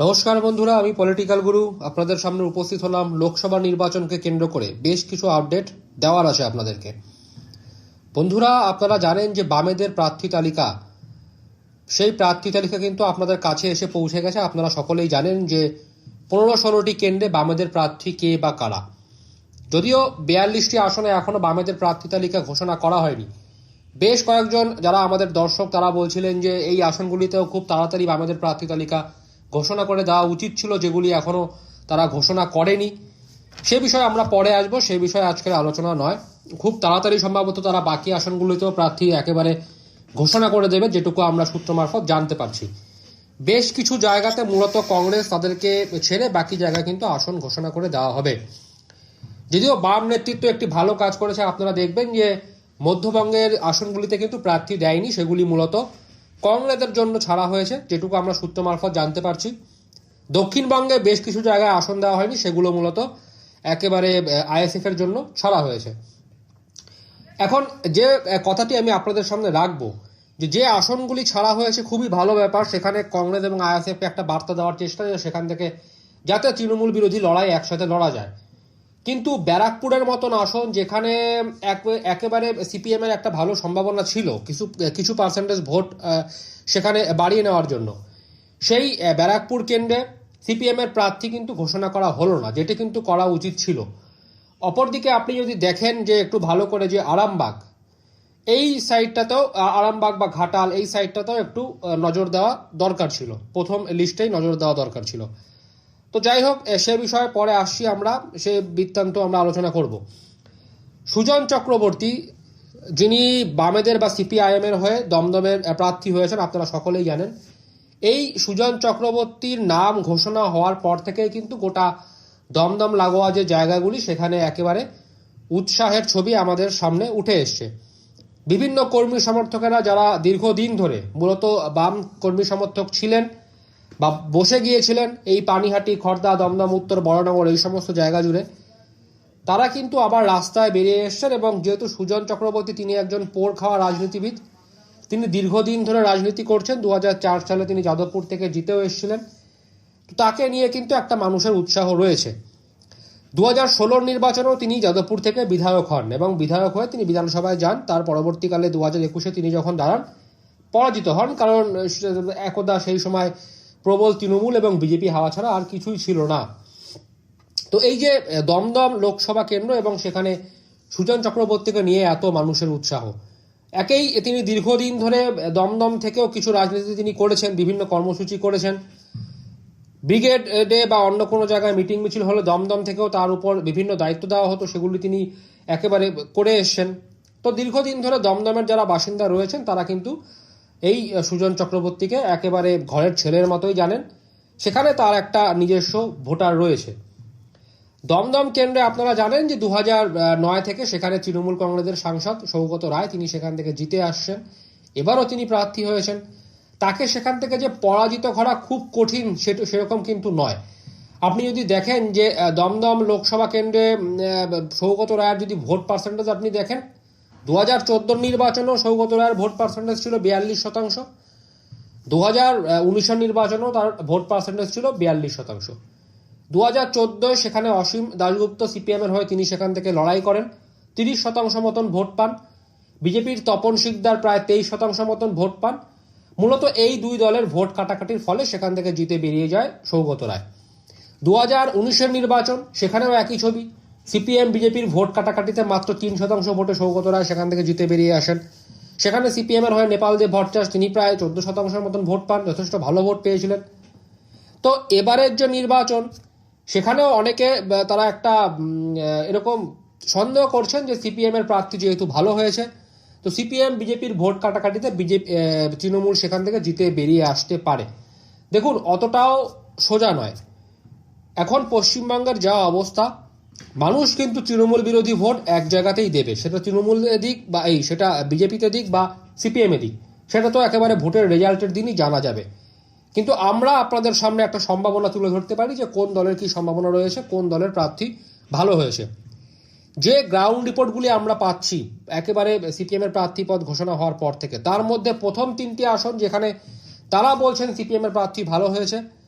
নমস্কার বন্ধুরা, আমি পলিটিক্যাল গুরু আপনাদের সামনে উপস্থিত হলাম লোকসভা নির্বাচনকে কেন্দ্র করে। বেশ কিছু আপডেট দেওয়ার আছে আপনাদেরকে। বন্ধুরা, আপনারা জানেন যে বামেদের প্রার্থী তালিকা, সেই প্রার্থী তালিকা কিন্তু আপনাদের কাছে এসে পৌঁছে গেছে। আপনারা সকলেই জানেন যে পনেরো ষোলোটি কেন্দ্রে বামেদের প্রার্থী কে বা কারা। যদিও বিয়াল্লিশটি আসনে এখনও বামেদের প্রার্থী তালিকা ঘোষণা করা হয়নি। বেশ কয়েকজন যারা আমাদের দর্শক, তারা বলছিলেন যে এই আসনগুলিতেও খুব তাড়াতাড়ি বামেদের প্রার্থী তালিকা ঘোষণা করে দেওয়া উচিত ছিল যেগুলি এখনও তারা ঘোষণা করেনি। সে বিষয়ে আমরা পরে আসব, সে বিষয়ে আজকের আলোচনা নয়। খুব তাড়াতাড়ি সম্ভবত তারা বাকি আসনগুলিতেও প্রার্থী একেবারে ঘোষণা করে দেবে, যেটুকু আমরা সূত্র মারফত জানতে পারছি। বেশ কিছু জায়গাতে মূলত কংগ্রেস তাদেরকে ছেড়ে বাকি জায়গায় কিন্তু আসন ঘোষণা করে দেওয়া হবে। যদিও বাম নেতৃত্ব একটি ভালো কাজ করেছে, আপনারা দেখবেন যে মধ্যবঙ্গের আসনগুলিতে কিন্তু প্রার্থী দেয়নি, সেগুলি মূলত কংগ্রেসের জন্য ছাড়া হয়েছে, যেটুকু আমরা সূত্র মারফত জানতে পারছি। দক্ষিণবঙ্গে বেশ কিছু জায়গায় আসন দেওয়া হয়নি, সেগুলো মূলত একেবারে আইএসএফ এর জন্য ছাড়া হয়েছে। এখন যে কথাটি আমি আপনাদের সামনে রাখব, যে যে আসনগুলি ছাড়া হয়েছে, খুবই ভালো ব্যাপার। সেখানে কংগ্রেস এবং আইএসএফ একটা বার্তা দেওয়ার চেষ্টা সেখান থেকে যাতে তৃণমূল বিরোধী লড়াই একসাথে লড়া যায়। কিন্তু ব্যারাকপুরের মতন আসন যেখানে এক- একেবারে সিপিএম এর একটা ভালো সম্ভাবনা ছিল, কিছু কিছু পার্সেন্টেজ ভোট সেখানে বাড়িয়ে নেওয়ার জন্য। সেই ব্যারাকপুর কেন্দ্রে সিপিএম এর প্রার্থী কিন্তু ঘোষণা করা হলো না, যেটি কিন্তু করা উচিত ছিল। অপরদিকে আপনি যদি দেখেন যে একটু ভালো করে যে আরামবাগ, এই সাইডটাতেও আরামবাগ বা ঘাটাল, এই সাইডটাতেও একটু নজর দেওয়া দরকার ছিল। প্রথম লিস্টেই নজর দেওয়া দরকার ছিল। তো যাই হোক সে বিষয়ে পরে আসছি আমরা, সে বৃত্তান্ত আমরা আলোচনা করব। সুজন চক্রবর্তী, যিনি বামেদের বা সিপিআইএম এর হয়ে দমদমের প্রার্থী হয়েছেন, আপনারা সকলেই জানেন, এই সুজন চক্রবর্তীর নাম ঘোষণা হওয়ার পর থেকেই কিন্তু গোটা দমদম লাগোয়া যে জায়গাগুলি, সেখানে একেবারে উৎসাহের ছবি আমাদের সামনে উঠে এসছে। বিভিন্ন কর্মী সমর্থকেরা যারা দীর্ঘদিন ধরে, মূলত বাম কর্মী সমর্থক ছিলেন বা বসে গিয়েছিলেন এই পানিহাটি, খর্দা, দমদম, উত্তর, বড়নগর, এই সমস্ত জায়গা জুড়ে। তারা কিন্তু আবার রাস্তায় বেরিয়ে এসছেন এবং যেহেতু সুজন চক্রবর্তী তিনি একজন পোর খাওয়া রাজনীতিবিদ, তিনি দীর্ঘদিন ধরে রাজনীতি করছেন। দু হাজার চার সালে তিনি যাদবপুর থেকে জিতেও এসেছিলেন। তাকে নিয়ে কিন্তু একটা মানুষের উৎসাহ রয়েছে। দু হাজার ষোলোর নির্বাচনেও তিনি যাদবপুর থেকে বিধায়ক হন এবং বিধায়ক হয়ে তিনি বিধানসভায় যান। তার পরবর্তীকালে দু হাজার একুশে তিনি যখন দাঁড়ান, পরাজিত হন। কারণ একদা সেই সময় প্রবল তৃণমূল এবং বিজেপি হাওয়া ছাড়া আর কিছুই ছিল না। তো এই যে দমদম লোকসভা কেন্দ্র এবং সেখানে সুজন চক্রবর্তীকে নিয়ে এত মানুষের উৎসাহ। একেই তিনি দীর্ঘদিন ধরে দমদম থেকেও কিছু রাজনীতি তিনি করেছেন, বিভিন্ন কর্মসূচি করেছেন। ব্রিগেড ডে বা অন্য কোনো জায়গায় মিটিং মিছিল হলে দমদম থেকেও তার উপর বিভিন্ন দায়িত্ব দেওয়া হতো, সেগুলি তিনি একেবারে করে এসছেন। তো দীর্ঘদিন ধরে দমদমের যারা বাসিন্দা রয়েছেন, তারা কিন্তু এই সুজন চক্রবর্তীকে একেবারে ঘরের ছেলের মতোই জানেন। সেখানে তার একটা নিজস্ব ভোটার রয়েছে। দমদম কেন্দ্রে আপনারা জানেন যে দু নয় থেকে সেখানে তৃণমূল কংগ্রেসের সাংসদ সৌগত রায়, তিনি সেখান থেকে জিতে আসছেন। এবারও তিনি প্রার্থী হয়েছেন। তাকে সেখান থেকে যে পরাজিত করা খুব কঠিন, সেটা, সেরকম কিন্তু নয়। আপনি যদি দেখেন যে দমদম লোকসভা কেন্দ্রে সৌগত রায়ের যদি ভোট পার্সেন্টেজ আপনি দেখেন দু হাজার চোদ্দোর নির্বাচনেও সৌগত রায়ের ভোট পার্সেন্টেজ ছিল বিয়াল্লিশ শতাংশ। দু হাজার উনিশের নির্বাচনেও তার ভোট পার্সেন্টেজ ছিল বিয়াল্লিশ শতাংশ। দু হাজার চোদ্দোয় সেখানে অসীম দাশগুপ্ত সিপিএম এর হয়ে তিনি সেখান থেকে লড়াই করেন। তিরিশ শতাংশ মতন ভোট পান। বিজেপির তপন শিকদার প্রায় তেইশ শতাংশ মতন ভোট পান। মূলত এই দুই দলের ভোট কাটাকাটির ফলে সেখান থেকে জিতে বেরিয়ে যায় সৌগত রায়। দু হাজার উনিশের নির্বাচন, সেখানেও একই ছবি। সিপিএম, বিজেপির ভোট কাটাকাটিতে মাত্র তিন শতাংশ ভোটে সৌগত রায় সেখান থেকে জিতে বেরিয়ে আসেন। সেখানে সিপিএম এর হয়ে নেপাল দেব ভট্টাচার্য তিনি প্রায় চোদ্দ শতাংশের মতন ভোট পান, যথেষ্ট ভালো ভোট পেয়েছিলেন। তো এবারের যে নির্বাচন, সেখানেও অনেকে তারা একটা এরকম সন্দেহ করছেন যে সিপিএম এর প্রার্থী যেহেতু ভালো হয়েছে, তো সিপিএম, বিজেপির ভোট কাটাকাটিতে বিজেপি তৃণমূল সেখান থেকে জিতে বেরিয়ে আসতে পারে। দেখুন, অতটাও সোজা নয়। এখন পশ্চিমবঙ্গের যা অবস্থা মানুষ কিন্তু তৃণমূল বিরোধী ভোট এক জায়গাতেই দেবে। সেটা তৃণমূল দিক বা এই, সেটা বিজেপিতে দিক বা সিপিএম দিক। সেটা তো একেবারে ভোটের রেজাল্টের দিনই জানা যাবে। কিন্তু আমরা আপনাদের সামনে একটা সম্ভাবনা তুলে ধরতে পারি যে কোন দলের কি সম্ভাবনা রয়েছে, কোন দলের প্রার্থী ভালো হয়েছে। যে গ্রাউন্ড রিপোর্টগুলি আমরা পাচ্ছি, একেবারে সিপিএম এর প্রার্থী পদ ঘোষণা হওয়ার পর থেকে, তার মধ্যে প্রথম তিনটি আসন যেখানে তারা বলছেন সিপিএম এর প্রার্থী ভালো হয়েছে।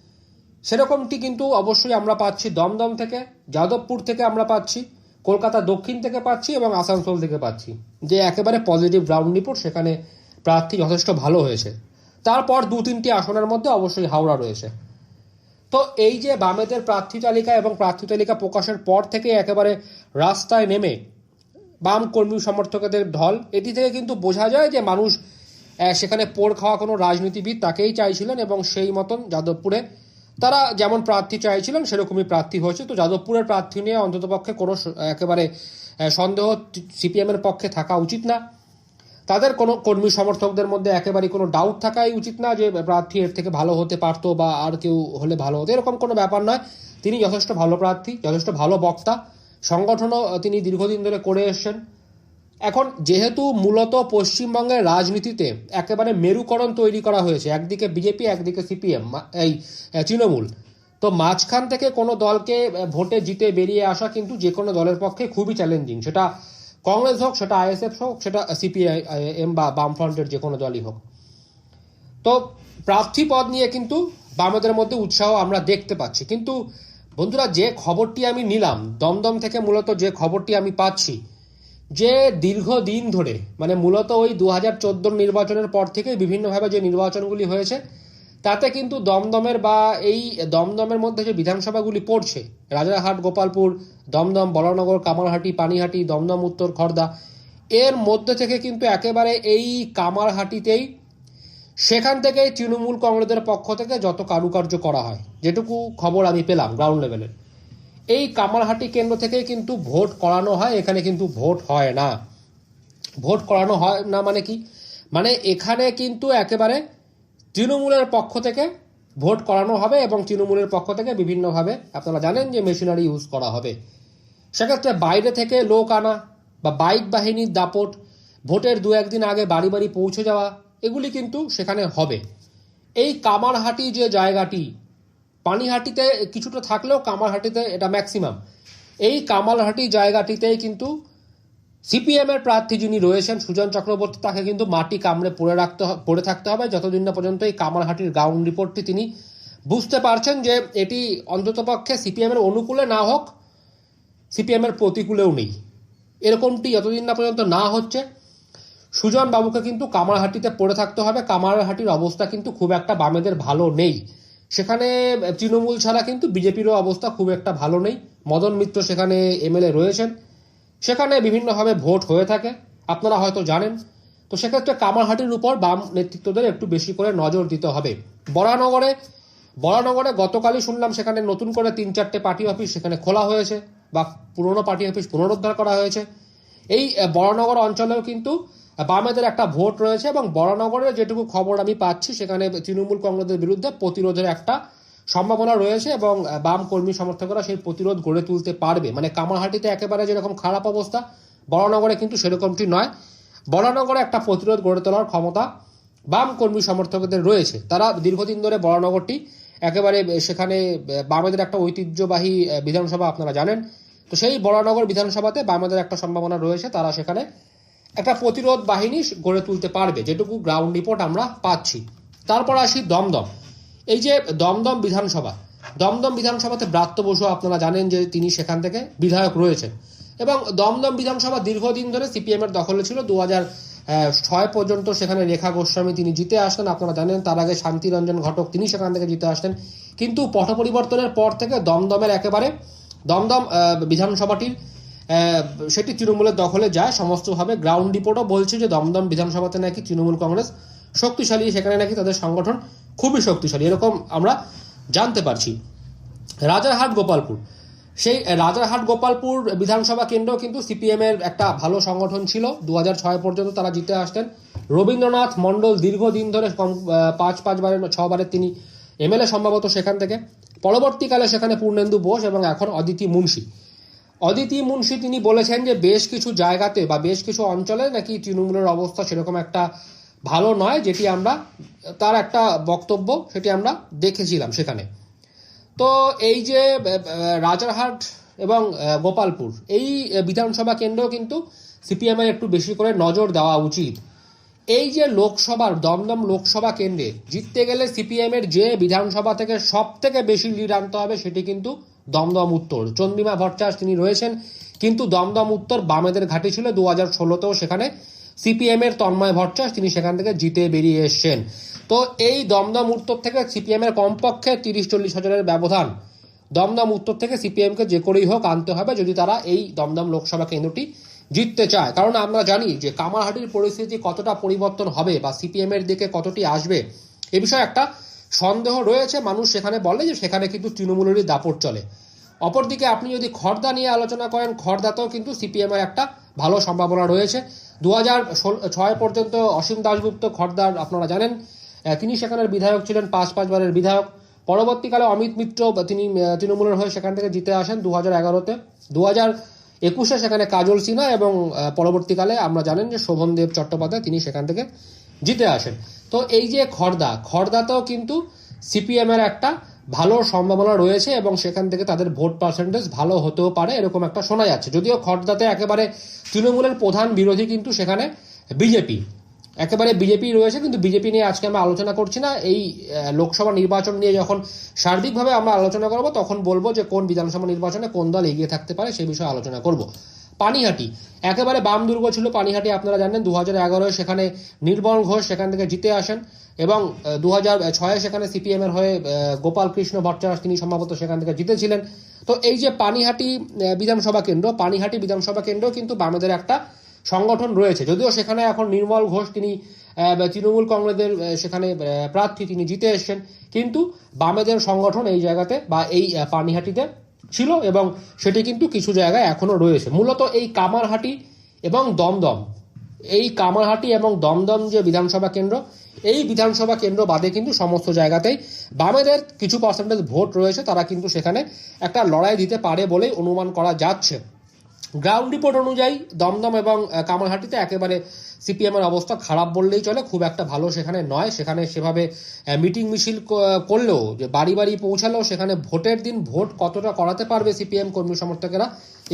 সেরকমটি কিন্তু অবশ্যই আমরা পাচ্ছি দমদম থেকে, যাদবপুর থেকে আমরা পাচ্ছি, কলকাতা দক্ষিণ থেকে পাচ্ছি এবং আসানসোল থেকে পাচ্ছি। যে একেবারে পজিটিভ গ্রাউন্ড রিপোর্ট সেখানে প্রার্থী যথেষ্ট ভালো হয়েছে। তারপর দু তিনটি আসনের মধ্যে অবশ্যই হাওড়া রয়েছে। তো এই যে বামেদের প্রার্থী তালিকা এবং প্রার্থী তালিকা প্রকাশের পর থেকে একেবারে রাস্তায় নেমে বাম কর্মী সমর্থকদের ঢল, এটি থেকে কিন্তু বোঝা যায় যে মানুষ সেখানে পোড় খাওয়া কোনো রাজনীতিবিদ তাকেই চাইছিলেন এবং সেই মতন যাদবপুরে তারা যেমন প্রার্থী চাইছিলেন, সেরকমই প্রার্থী হয়েছে। তো যাদবপুরের প্রার্থী নিয়ে অন্ততপক্ষে কোনো একেবারে সন্দেহ সিপিএমের পক্ষে থাকা উচিত না। তাদের কোনো কর্মী সমর্থকদের মধ্যে একেবারে কোনো ডাউট থাকাই উচিত না যে প্রার্থী এর থেকে ভালো হতে পারতো বা আর কেউ হলে ভালো হতো। এরকম কোনো ব্যাপার নয়। তিনি যথেষ্ট ভালো প্রার্থী, যথেষ্ট ভালো বক্তা। সংগঠনও তিনি দীর্ঘদিন ধরে করে এসছেন। এখন যেহেতু মূলত পশ্চিমবঙ্গের রাজনীতিতে একেবারে মেরুকরণ তৈরি করা হয়েছে, একদিকে বিজেপি, একদিকে সিপিএম এই তৃণমূল, তো মাঝখান থেকে কোনো দলকে ভোটে জিতে বেরিয়ে আসা কিন্তু যে কোনো দলের পক্ষে খুবই চ্যালেঞ্জিং সেটা কংগ্রেস হোক, সেটা আইএসএফ হোক, সেটা সিপিআই এম বা বামফ্রন্টের যে কোনো দলই হোক। তো প্রার্থী পদ নিয়ে কিন্তু বামেদের মধ্যে উৎসাহ আমরা দেখতে পাচ্ছি। কিন্তু বন্ধুরা, যে খবরটি আমি নিলাম, দমদম থেকে মূলত যে খবরটি আমি পাচ্ছি যে দীর্ঘদিন ধরে মানে মূলত ওই দু হাজার চোদ্দ নির্বাচনের পর থেকে বিভিন্নভাবে যে নির্বাচনগুলি হয়েছে, তাতে কিন্তু দমদমের বা এই দমদমের মধ্যে যে বিধানসভাগুলি পড়ছে, রাজারহাট, গোপালপুর, দমদম, বলনগর, কামারহাটি, পানিহাটি, দমদম, উত্তর খর্দা, এর মধ্যে থেকে কিন্তু একেবারে এই কামারহাটিতেই, সেখান থেকে তৃণমূল কংগ্রেসের পক্ষ থেকে যত কারুকার্য করা হয়, যেটুকু খবর আমি পেলাম গ্রাউন্ড লেভেলের এই কামারহাটি কেন্দ্র থেকে কিন্তু ভোট করানো হয়, এখানে কিন্তু ভোট হয় না। ভোট করানো হয় না মানে কি? মানে এখানে কিন্তু একেবারে তৃণমূলের পক্ষ থেকে ভোট করানো হবে এবং তৃণমূলের পক্ষ থেকে বিভিন্নভাবে আপনারা জানেন যে মেশিনারি ইউজ করা হবে। সেক্ষেত্রে বাইরে থেকে লোক আনা বা বাইক বাহিনীর দাপট, ভোটের দু একদিন আগে বাড়ি বাড়ি পৌঁছে যাওয়া, এগুলি কিন্তু সেখানে হবে। এই কামারহাটি যে জায়গাটি পানিহাটিতে কিছুটা থাকলেও কামারহাটিতে এটা ম্যাক্সিমাম এই কামারহাটি জায়গাটিতেই কিন্তু সিপিএম এর প্রার্থী যিনি রয়েছেন, সুজন চক্রবর্তী, তাকে কিন্তু মাটি কামড়ে পড়ে রাখতে পড়ে থাকতে হবে। যতদিন না পর্যন্ত এই কামারহাটির গ্রাউন্ড রিপোর্টটি তিনি বুঝতে পারছেন যে এটি অন্ততপক্ষে সিপিএম এর অনুকূলে না হোক সিপিএম এর প্রতিকূলেও নেই। এরকমটি যতদিন না পর্যন্ত না হচ্ছে, সুজন বাবুকে কিন্তু কামারহাটিতে পড়ে থাকতে হবে। কামারহাটির অবস্থা কিন্তু খুব একটা বামেদের ভালো নেই। সেখানে তৃণমূল ছাড়া কিন্তু বিজেপিরও অবস্থা খুব একটা ভালো নেই। মদন মিত্র সেখানে এমএলএ রয়েছেন। সেখানে বিভিন্নভাবে ভোট হয়ে থাকে। আপনারা হয়তো জানেন। তো সেক্ষেত্রে কামারহাটির উপর বাম নেতৃত্বদের একটু বেশি করে নজর দিতে হবে। বরানগরে বরানগরে গতকালই শুনলাম সেখানে নতুন করে তিন চারটে পার্টি অফিস সেখানে খোলা হয়েছে বা পুরনো পার্টি অফিস পুনরুদ্ধার করা হয়েছে। এই বরানগর অঞ্চলেও কিন্তু বামেদের একটা ভোট রয়েছে এবং বরানগরের যেটুকু খবর আমি পাচ্ছি, সেখানে তৃণমূল কংগ্রেসের বিরুদ্ধে প্রতিরোধের একটা সম্ভাবনা রয়েছে এবং বাম কর্মী সমর্থকরা সেই প্রতিরোধ গড়ে তুলতে পারবে। মানে কামারহাটিতে একেবারে যেরকম খারাপ অবস্থা বরানগরে কিন্তু সেরকমটি নয়। বরানগরে একটা প্রতিরোধ গড়ে তোলার ক্ষমতা বাম কর্মী সমর্থকদের রয়েছে। তারা দীর্ঘদিন ধরে বরানগরটি একেবারে সেখানে বামেদের একটা ঐতিহ্যবাহী বিধানসভা, আপনারা জানেন। তো সেই বরানগর বিধানসভাতে বামেদের একটা সম্ভাবনা রয়েছে, তারা সেখানে একটা প্রতিরোধ বাহিনী গড়ে তুলতে পারবে, যেটুকু গ্রাউন্ড রিপোর্ট আমরা পাচ্ছি। তারপর আসি দমদম। এই যে দমদম বিধানসভা, দমদম বিধানসভাতে ব্রাত্য বসু আপনারা জানেন যে তিনি সেখান থেকে বিধায়ক রয়েছেন। এবং দমদম বিধানসভা দীর্ঘদিন ধরে সিপিএম এর দখলে ছিল। দু ছয় পর্যন্ত সেখানে রেখা গোস্বামী তিনি জিতে আসতেন, আপনারা জানেন। তার আগে শান্তিরঞ্জন ঘটক তিনি সেখান থেকে জিতে আসতেন। কিন্তু পট পরিবর্তনের পর থেকে দমদমের একেবারে দমদম বিধানসভাটির সেটি তৃণমূলের দখলে যায়। সমস্তভাবে গ্রাউন্ড রিপোর্টও বলছে যে দমদম বিধানসভাতে নাকি তৃণমূল কংগ্রেস শক্তিশালী, সেখানে নাকি তাদের সংগঠন খুবই শক্তিশালী, এরকম আমরা জানতে পারছি। রাজারহাট, গোপালপুর। সেই রাজারহাট, গোপালপুর বিধানসভা কেন্দ্র কিন্তু সিপিএম এর একটা ভালো সংগঠন ছিল। দু ছয় পর্যন্ত তারা জিতে আসতেন। রবীন্দ্রনাথ মণ্ডল দীর্ঘদিন ধরে পাঁচ, পাঁচবারের, ছবারের তিনি এমএলএ, সম্ভবত সেখান থেকে। পরবর্তীকালে সেখানে পূর্ণেন্দু বোস এবং এখন অদিতি মুন্সি। অদিতি মুন্সি তিনি বলেছেন যে বেশ কিছু জায়গাতে বা বেশ কিছু অঞ্চলে নাকি তৃণমূলের অবস্থা সেরকম একটা ভালো নয়, যেটি আমরা, তার একটা বক্তব্য সেটি আমরা দেখেছিলাম সেখানে। তো এই যে রাজারহাট এবং গোপালপুর, এই বিধানসভা কেন্দ্রেও কিন্তু সিপিএম এর একটু বেশি করে নজর দেওয়া উচিত। এই যে লোকসভার, দমদম লোকসভা কেন্দ্রে জিততে গেলে সিপিএম এর যে বিধানসভা থেকে সব থেকে বেশি লিড আনতে হবে সেটি কিন্তু দমদম উত্তর। চন্দ্রিমা ভট্টাচার্য তিনি রয়েছেন, কিন্তু দমদম উত্তর বামেদের ঘাঁটি ছিল দু হাজার ষোলোতেও সেখানে। সিপিএম এর তন্ময় ভট্টাচার্য তিনি সেখান থেকে জিতে বেরিয়ে এসছেন। তো এই দমদম উত্তর থেকে সিপিএম এর কমপক্ষে তিরিশ চল্লিশ হাজারের ব্যবধান। দমদম উত্তর থেকে সিপিএমকে যে করেই হোক আনতে হবে যদি তারা এই দমদম লোকসভা কেন্দ্রটি জিততে চায়। কারণ আমরা জানি যে কামারহাটির পরিস্থিতি কতটা পরিবর্তন হবে বা সিপিএম এর দিকে কতটি আসবে, এ বিষয়ে একটা সন্দেহ রয়েছে, মানুষ সেখানে বলে যে সেখানে কিন্তু তৃণমূলেরই দাপট চলে। অপরদিকে আপনি যদি খর্দা নিয়ে আলোচনা করেন, খর্দাতেও কিন্তু সিপিএম এর একটা ভালো সম্ভাবনা রয়েছে। দু হাজার ছয় পর্যন্ত অসীম দাশগুপ্ত খর্দার আপনারা জানেন তিনি সেখানের বিধায়ক ছিলেন, পাঁচ পাঁচবারের বিধায়ক। পরবর্তীকালে অমিত মিত্র, তিনি তৃণমূলের হয়ে সেখান থেকে জিতে আসেন দু হাজার এগারোতে। দু হাজার একুশে সেখানে কাজল সিনহা এবং পরবর্তীকালে আমরা জানেন যে শোভনদেব চট্টোপাধ্যায়, তিনি সেখান থেকে জিতে আসেন। তো এই যে খর্দা, খর্দাতেও কিন্তু সিপিএম এর একটা ভালো সম্ভাবনা রয়েছে এবং সেখান থেকে তাদের ভোট পার্সেন্টেজ ভালো হতেও পারে এরকম একটা শোনা যাচ্ছে। যদিও খর্দাতে একেবারে তৃণমূলের প্রধান বিরোধী কিন্তু সেখানে বিজেপি। একেবারে বিজেপি রয়েছে কিন্তু বিজেপি নিয়ে আজকে আমরা আলোচনা করছি না। এই লোকসভা নির্বাচন নিয়ে যখন সার্বিকভাবে আমরা আলোচনা করব, তখন বলব যে কোন বিধানসভা নির্বাচনে কোন দল এগিয়ে থাকতে পারে সেই বিষয়ে আলোচনা করব। পানিহাটি। একেবারে বাম দুর্গ ছিল পানিহাটি, আপনারা জানেন দু হাজার সেখানে নির্মল ঘোষ সেখান থেকে জিতে আসেন এবং দু হাজার ছয়ে সেখানে সিপিএম এর হয়ে গোপাল কৃষ্ণ ভট্টাচার্য তিনি সম্ভবত সেখান থেকে জিতেছিলেন। তো এই যে পানিহাটি বিধানসভা কেন্দ্র, পানিহাটি বিধানসভা কেন্দ্র কিন্তু বামেদের একটা সংগঠন রয়েছে। যদিও সেখানে এখন নির্মল ঘোষ তিনি তৃণমূল কংগ্রেসের সেখানে প্রার্থী তিনি জিতে এসছেন, কিন্তু বামেদের সংগঠন এই জায়গাতে বা এই পানিহাটিতে ছিল এবং সেটি কিন্তু কিছু জায়গায় এখনও রয়েছে। মূলত এই কামারহাটি এবং দমদম। এই কামারহাটি এবং দমদম যে বিধানসভা কেন্দ্র, এই বিধানসভা কেন্দ্র বাদে কিন্তু সমস্ত জায়গাতেই বামেদের কিছু পার্সেন্টেজ ভোট রয়েছে, তারা কিন্তু সেখানে একটা লড়াই দিতে পারে বলেই অনুমান করা যাচ্ছে। গ্রাউন্ড রিপোর্ট অনুযায়ী দমদম এবং কামারহাটিতে একেবারে সিপিএমের অবস্থা খারাপ বললেই চলে, খুব একটা ভালো সেখানে নয়। সেখানে সেভাবে মিটিং মিছিল করলেও, যে বাড়ি বাড়ি পৌঁছালেও সেখানে ভোটের দিন ভোট কতটা করাতে পারবে সিপিএম কর্মী সমর্থকেরা,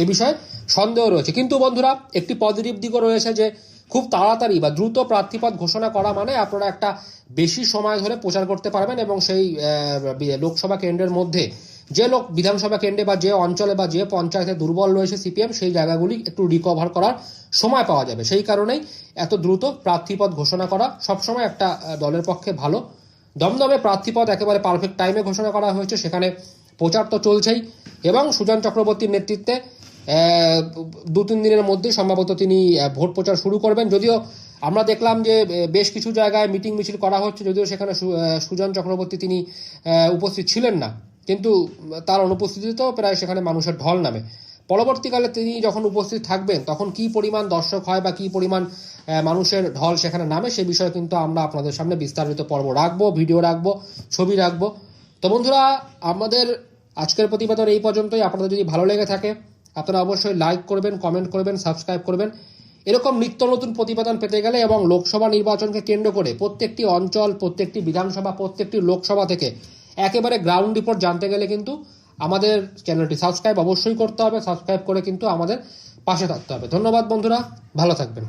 এ বিষয়ে সন্দেহ রয়েছে। কিন্তু বন্ধুরা, একটি পজিটিভ দিকও রয়েছে যে, খুব তাড়াতাড়ি বা দ্রুত প্রার্থীপদ ঘোষণা করা মানে আপনারা একটা বেশি সময় ধরে প্রচার করতে পারবেন এবং সেই লোকসভা কেন্দ্রের মধ্যে যে লোক বিধানসভা কেন্দ্রে বা যে অঞ্চলে বা যে পঞ্চায়েতে দুর্বল রয়েছে সিপিএম, সেই জায়গাগুলি একটু রিকভার করার সময় পাওয়া যাবে। সেই কারণেই এত দ্রুত প্রার্থীপদ ঘোষণা করা সবসময় একটা দলের পক্ষে ভালো। দমদমে প্রার্থীপদ একেবারে পারফেক্ট টাইমে ঘোষণা করা হয়েছে, সেখানে প্রচার তো চলছেই। এবং সুজন চক্রবর্তীর নেতৃত্বে দু, তিন দিনের মধ্যে সম্ভবত তিনি ভোট প্রচার শুরু করবেন। যদিও আমরা দেখলাম যে বেশ কিছু জায়গায় মিটিং মিছিল করা হচ্ছে, যদিও সেখানে সুজন চক্রবর্তী তিনি উপস্থিত ছিলেন না। কিন্তু তার অনুপস্থিতিতেও প্রায় সেখানে মানুষের ঢল নামে। পরবর্তীকালে তিনি যখন উপস্থিত থাকবেন, তখন কি পরিমাণ দর্শক হয় বা কি পরিমাণ মানুষের ঢল সেখানে নামে, সে বিষয়ে কিন্তু আমরা আপনাদের সামনে বিস্তারিত পর্ব রাখব, ভিডিও রাখব, ছবি রাখব। তো বন্ধুরা, আমাদের আজকের প্রতিবেদন এই পর্যন্তই। আপনাদের যদি ভালো লেগে থাকে, আপনারা অবশ্যই লাইক করবেন কমেন্ট করবেন সাবস্ক্রাইব করবেন। এরকম নিত্য নতুন প্রতিবেদন পেতে গেলে এবং লোকসভা নির্বাচনকে কেন্দ্র করে প্রত্যেকটি অঞ্চল, প্রত্যেকটি বিধানসভা, প্রত্যেকটি লোকসভা থেকে একেবারে গ্রাউন্ড রিপোর্ট জানতে গেলে কিন্তু আমাদের চ্যানেলটি সাবস্ক্রাইব অবশ্যই করতে হবে। সাবস্ক্রাইব করে কিন্তু আমাদের পাশে থাকতে হবে। ধন্যবাদ বন্ধুরা, ভালো থাকবেন।